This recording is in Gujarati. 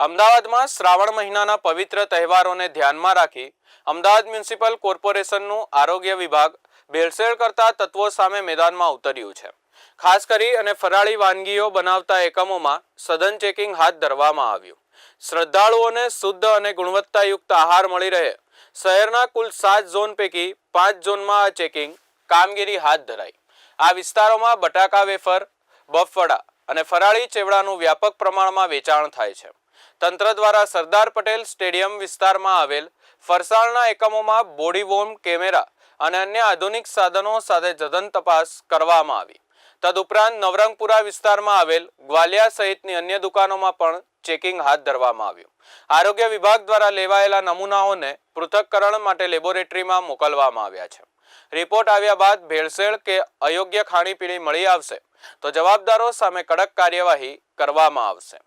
અમદાવાદમાં શ્રાવણ મહિનાના પવિત્ર તહેવારોને ધ્યાનમાં રાખી અમદાવાદ મ્યુનિસિપલ કોર્પોરેશનનું આરોગ્ય વિભાગ ભેળસેળ કરતા તત્વો સામે મેદાનમાં ઉતર્યું છે. ખાસ કરી અને ફરાળી વાનગીઓ બનાવતા એકમોમાં સઘન ચેકિંગ હાથ ધરવામાં આવ્યું. શ્રદ્ધાળુઓને શુદ્ધ અને ગુણવત્તાયુક્ત આહાર મળી રહે. શહેરના કુલ સાત ઝોન પૈકી પાંચ ઝોનમાં આ ચેકિંગ કામગીરી હાથ ધરાઈ. આ વિસ્તારોમાં બટાકા વેફર બફવડા અને ફરાળી ચેવડાનું વ્યાપક પ્રમાણમાં વેચાણ થાય છે. તંત્ર દ્વારા સરદાર પટેલ સ્ટેડિયમ વિસ્તારમાં આવેલ ફરસાણના એકમોમાં બોડી વોર્મ કેમેરા અને અન્ય આધુનિક સાધનો સાથે જતન તપાસ કરવામાં આવી. તદુપરાંત નવરંગપુરા વિસ્તારમાં આવેલ ગ્વાલિયા સહિતની અન્ય દુકાનોમાં પણ ચેકિંગ હાથ ધરવામાં આવ્યું. આરોગ્ય વિભાગ દ્વારા લેવાયેલા નમૂનાઓને પૃથક્કરણ માટે લેબોરેટરીમાં મોકલવામાં આવ્યા છે. રિપોર્ટ આવ્યા બાદ ભેળસેળ કે અયોગ્ય ખાણીપીણી મળી આવશે તો જવાબદારો સામે કડક કાર્યવાહી કરવામાં આવશે.